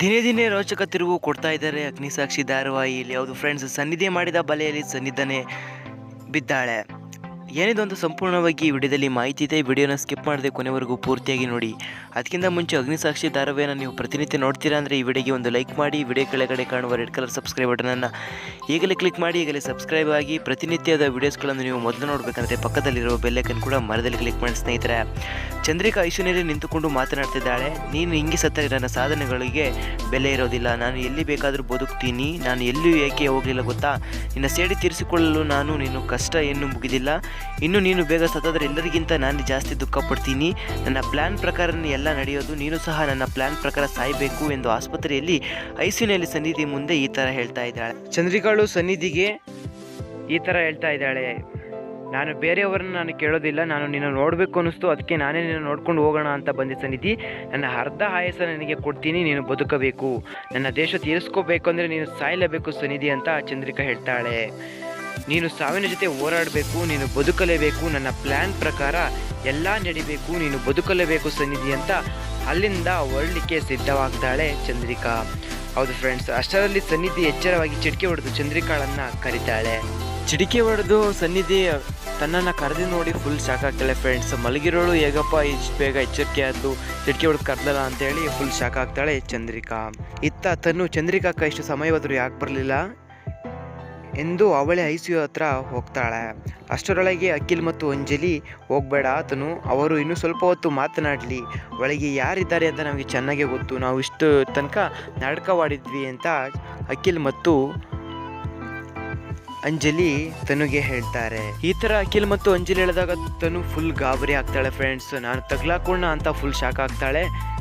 ದಿನೇ ದಿನೇ ರೋಚಕ ತಿರುವು ಕೊಡ್ತಾ ಇದ್ದಾರೆ ಅಗ್ನಿಸಾಕ್ಷಿ ಧಾರಾವಾಹಿಯಲ್ಲಿ. ಹೌದು ಫ್ರೆಂಡ್ಸ್ ಸನ್ನಿಧಿ ಮಾಡಿದ ಬಲೆಯಲ್ಲಿ ಸನ್ನಿಧನೆ ಬಿದ್ದಾಳೆ. ಏನಿದೊಂದು ಸಂಪೂರ್ಣವಾಗಿ ಈ ವಿಡಿಯೋದಲ್ಲಿ ಮಾಹಿತಿ ಇದೆ, ವಿಡಿಯೋನ ಸ್ಕಿಪ್ ಮಾಡದೆ ಕೊನೆವರೆಗೂ ಪೂರ್ತಿಯಾಗಿ ನೋಡಿ. ಅದಕ್ಕಿಂತ ಮುಂಚೆ ಅಗ್ನಿಸಾಕ್ಷಿ ಧಾರಾವಾಹಿಯನ್ನು ನೀವು ಪ್ರತಿನಿತ್ಯ ನೋಡ್ತೀರಾ ಅಂದರೆ ಈ ವಿಡಿಯೋಗೆ ಒಂದು ಲೈಕ್ ಮಾಡಿ, ವಿಡಿಯೋ ಕೆಳಗಡೆ ಕಾಣುವ ರೆಡ್ ಕಲರ್ ಸಬ್ಸ್ಕ್ರೈಬ್ ಬಟನನ್ನು ಈಗಲೇ ಕ್ಲಿಕ್ ಮಾಡಿ, ಈಗಲೇ ಸಬ್ಸ್ಕ್ರೈಬ್ ಆಗಿ ಪ್ರತಿನಿತ್ಯದ ವಿಡಿಯೋಸ್ಗಳನ್ನು ನೀವು ಮೊದಲು ನೋಡಬೇಕಂದ್ರೆ ಪಕ್ಕದಲ್ಲಿರುವ ಬೆಲ್ಲೈಕನ್ ಕೂಡ ಮರದಲ್ಲಿ ಕ್ಲಿಕ್ ಮಾಡಿ ಸ್ನೇಹಿತರೆ. ಚಂದ್ರಿಕಾ ಐಶ್ವರ್ಯಲ್ಲಿ ನಿಂತುಕೊಂಡು ಮಾತನಾಡ್ತಿದ್ದಾಳೆ. ನೀನು ಹಿಂಗೆ ಸತ್ತರೆ ನನ್ನ ಸಾಧನೆಗಳಿಗೆ ಬೆಲೆ ಇರೋದಿಲ್ಲ. ನಾನು ಎಲ್ಲಿ ಬೇಕಾದರೂ ಬದುಕ್ತೀನಿ. ನಾನು ಎಲ್ಲಿಯೂ ಏಕೆ ಹೋಗಲಿಲ್ಲ ಗೊತ್ತಾ? ನಿನ್ನ ಸೇಡಿ ತೀರಿಸಿಕೊಳ್ಳಲು ನಾನು ನೀನು ಕಷ್ಟ ಏನು ಮುಗಿದಿಲ್ಲ. ಇನ್ನು ನೀನು ಬೇಗ ಸತ್ತಾದರೆ ಎಲ್ಲರಿಗಿಂತ ನಾನು ಜಾಸ್ತಿ ದುಃಖ ಪಡ್ತೀನಿ. ನನ್ನ ಪ್ಲ್ಯಾನ್ ಪ್ರಕಾರನೇ ಎಲ್ಲ ನಡೆಯೋದು, ನೀನು ಸಹ ನನ್ನ ಪ್ಲ್ಯಾನ್ ಪ್ರಕಾರ ಸಾಯಬೇಕು ಎಂದು ಆಸ್ಪತ್ರೆಯಲ್ಲಿ ಐಸಿಯುನಲ್ಲಿ ಸನ್ನಿಧಿ ಮುಂದೆ ಈ ಥರ ಹೇಳ್ತಾ ಇದ್ದಾಳೆ. ಚಂದ್ರಿಕಾಳು ಸನ್ನಿಧಿಗೆ ಈ ಥರ ಹೇಳ್ತಾ ಇದ್ದಾಳೆ. ನಾನು ಬೇರೆಯವರನ್ನ ನಾನು ಕೇಳೋದಿಲ್ಲ, ನಾನು ನಿನ್ನ ನೋಡಬೇಕು ಅನ್ನಿಸ್ತು, ಅದಕ್ಕೆ ನಾನೇ ನಿನ್ನ ನೋಡ್ಕೊಂಡು ಹೋಗೋಣ ಅಂತ ಬಂದೆ ಸನ್ನಿಧಿ. ನನ್ನ ಅರ್ಧ ಆಯಸ ನನಗೆ ಕೊಡ್ತೀನಿ, ನೀನು ಬದುಕಬೇಕು. ನನ್ನ ದೇಶ ತೀರಿಸ್ಕೋಬೇಕು ಅಂದರೆ ನೀನು ಸಾಯಲೇಬೇಕು ಸನ್ನಿಧಿ ಅಂತ ಚಂದ್ರಿಕಾ ಹೇಳ್ತಾಳೆ. ನೀನು ಸಾವಿನ ಜೊತೆ ಹೋರಾಡಬೇಕು, ನೀನು ಬದುಕಲೇಬೇಕು, ನನ್ನ ಪ್ಲ್ಯಾನ್ ಪ್ರಕಾರ ಎಲ್ಲ ನಡಿಬೇಕು, ನೀನು ಬದುಕಲೇಬೇಕು ಸನ್ನಿಧಿ ಅಂತ ಅಲ್ಲಿಂದ ಹೊರಡಲಿಕ್ಕೆ ಸಿದ್ಧವಾಗ್ತಾಳೆ ಚಂದ್ರಿಕಾ. ಹೌದು ಫ್ರೆಂಡ್ಸ್ ಅಷ್ಟರಲ್ಲಿ ಸನ್ನಿಧಿ ಎಚ್ಚರವಾಗಿ ಚಿಟಿಕೆ ಹೊಡೆದು ಚಂದ್ರಿಕಾಳನ್ನ ಕರೀತಾಳೆ. ಚಿಟಿಕೆ ಹೊಡೆದು ಸನ್ನಿಧಿ ತನ್ನನ್ನು ಕರೆದು ನೋಡಿ ಫುಲ್ ಶಾಕ್ ಆಗ್ತಾಳೆ ಫ್ರೆಂಡ್ಸ್ ಮಲಗಿರೋಳು, ಹೇಗಪ್ಪ, ಇಷ್ಟು ಬೇಗ ಎಚ್ಚರಿಕೆ ಆದ್ದು ಚಿಟಿಕೆ ಹೊಡೆದು ಕರೆದಲ್ಲ ಅಂತೇಳಿ ಫುಲ್ ಶಾಕ್ ಆಗ್ತಾಳೆ ಚಂದ್ರಿಕಾ. ಇತ್ತ ತನ್ನು ಚಂದ್ರಿಕಾಕ ಇಷ್ಟು ಸಮಯವಾದರೂ ಯಾಕೆ ಬರಲಿಲ್ಲ? ಎಂದು ಅವಳೆ ಯು ಹತ್ರ ಹೋಗ್ತಾಳೆ. ಅಷ್ಟರೊಳಗೆ ಅಖಿಲ್ ಮತ್ತು ಅಂಜಲಿ, ಹೋಗಬೇಡ ಆತನು, ಅವರು ಇನ್ನೂ ಸ್ವಲ್ಪ ಹೊತ್ತು ಮಾತನಾಡಲಿ. ಒಳಗೆ ಯಾರಿದ್ದಾರೆ ಅಂತ ನಮಗೆ ಚೆನ್ನಾಗೇ ಗೊತ್ತು. ನಾವು ಇಷ್ಟು ತನಕ ನಾಟಕವಾಡಿದ್ವಿ ಅಂತ ಅಖಿಲ್ ಮತ್ತು ಅಂಜಲಿ ತನುಗೆ ಹೇಳ್ತಾರೆ. ಈ ಥರ ಅಖಿಲ್ ಮತ್ತು ಅಂಜಲಿ ಹೇಳಿದಾಗ ತನು ಫುಲ್ ಗಾಬರಿ ಆಗ್ತಾಳೆ ಫ್ರೆಂಡ್ಸ್ ನಾನು ತಗ್ಲಾಕೋಣ ಅಂತ ಫುಲ್ ಶಾಕ್ ಆಗ್ತಾಳೆ.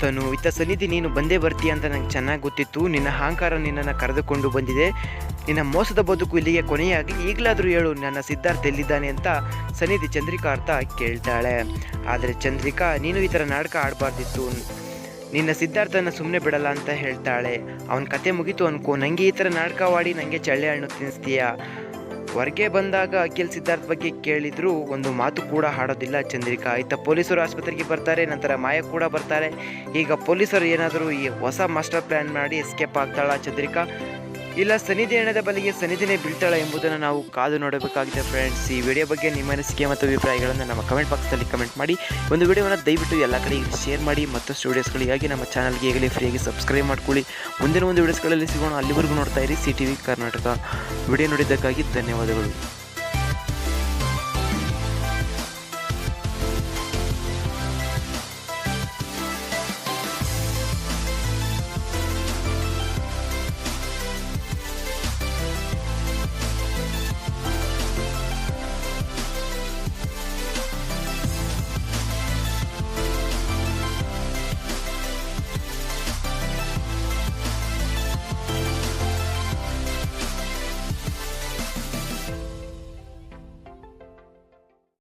ತನು, ಇತ್ತ ಸನ್ನಿಧಿ, ನೀನು ಬಂದೇ ಬರ್ತೀಯ ಅಂತ ನಂಗೆ ಚೆನ್ನಾಗಿ ಗೊತ್ತಿತ್ತು. ನಿನ್ನ ಅಹಂಕಾರ ನಿನ್ನನ್ನು ಕರೆದುಕೊಂಡು ಬಂದಿದೆ. ನಿನ್ನ ಮೋಸದ ಬದುಕು ಇಲ್ಲಿಗೆ ಕೊನೆಯಾಗಿ ಈಗಲಾದರೂ ಹೇಳು, ನನ್ನ ಸಿದ್ಧಾರ್ಥ ಎಲ್ಲಿದ್ದಾನೆ ಅಂತ ಸನ್ನಿಧಿ ಚಂದ್ರಿಕಾ ಅರ್ಥ ಕೇಳ್ತಾಳೆ. ಆದರೆ ಚಂದ್ರಿಕಾ, ನೀನು ಈ ಥರ ನಾಟಕ ಆಡಬಾರ್ದಿತ್ತು. ನಿನ್ನ ಸಿದ್ಧಾರ್ಥನ ಸುಮ್ಮನೆ ಬಿಡಲ್ಲ ಅಂತ ಹೇಳ್ತಾಳೆ. ಅವನ ಕತೆ ಮುಗೀತು ಅನ್ಕೋ ನನಗೆ ಈ ಥರ ನಾಟಕವಾಡಿ ನನಗೆ ಚಳ್ಳೆ ಹಣ್ಣು ತಿನ್ನಿಸ್ತೀಯ? ಹೊರಗೆ ಬಂದಾಗ ಅಖಿಲ್ ಸಿದ್ಧಾರ್ಥ ಬಗ್ಗೆ ಕೇಳಿದ್ರು ಒಂದು ಮಾತು ಕೂಡ ಹಾಡೋದಿಲ್ಲ ಚಂದ್ರಿಕಾ. ಇತ್ತ ಪೊಲೀಸರು ಆಸ್ಪತ್ರೆಗೆ ಬರ್ತಾರೆ, ನಂತರ ಮಾಯ ಕೂಡ ಬರ್ತಾರೆ. ಈಗ ಪೊಲೀಸರು ಏನಾದರೂ ಈ ಹೊಸ ಮಾಸ್ಟರ್ ಪ್ಲ್ಯಾನ್ ಮಾಡಿ ಎಸ್ಕೇಪ್ ಆಗ್ತಾಳ ಚಂದ್ರಿಕಾ? ಇಲ್ಲ, ಸನ್ನಿಧಿ ಹಣದ ಬಲಿಗೆ ಸನ್ನಿಧಿನೇ ಬೀಳ್ತಾಳೆ ಎಂಬುದನ್ನು ನಾವು ಕಾದು ನೋಡಬೇಕಾಗಿದೆ ಫ್ರೆಂಡ್ಸ್ ಈ ವಿಡಿಯೋ ಬಗ್ಗೆ ನಿಮ್ಮ ಅನಿಸಿಕೆ ಮತ್ತು ಅಭಿಪ್ರಾಯಗಳನ್ನು ನಮ್ಮ ಕಮೆಂಟ್ ಬಾಕ್ಸಲ್ಲಿ ಕಮೆಂಟ್ ಮಾಡಿ. ಒಂದು ವಿಡಿಯೋವನ್ನು ದಯವಿಟ್ಟು ಎಲ್ಲ ಕಡೆ ಶೇರ್ ಮಾಡಿ ಮತ್ತಷ್ಟು ವಿಡಿಯೋಸ್ಗಳಿಗಾಗಿ ನಮ್ಮ ಚಾನಲ್ಗೆ ಈಗಲೇ ಫ್ರೀಯಾಗಿ ಸಬ್ಸ್ಕ್ರೈಬ್ ಮಾಡ್ಕೊಳ್ಳಿ. ಮುಂದಿನ ಒಂದು ವಿಡಿಯೋಸ್ಗಳಲ್ಲಿ ಸಿಗೋಣ. ಅಲ್ಲಿವರೆಗೂ ನೋಡ್ತಾ ಇರಿ C T V Karnataka. Video ನೋಡಿದ್ದಕ್ಕಾಗಿ ಧನ್ಯವಾದಗಳು.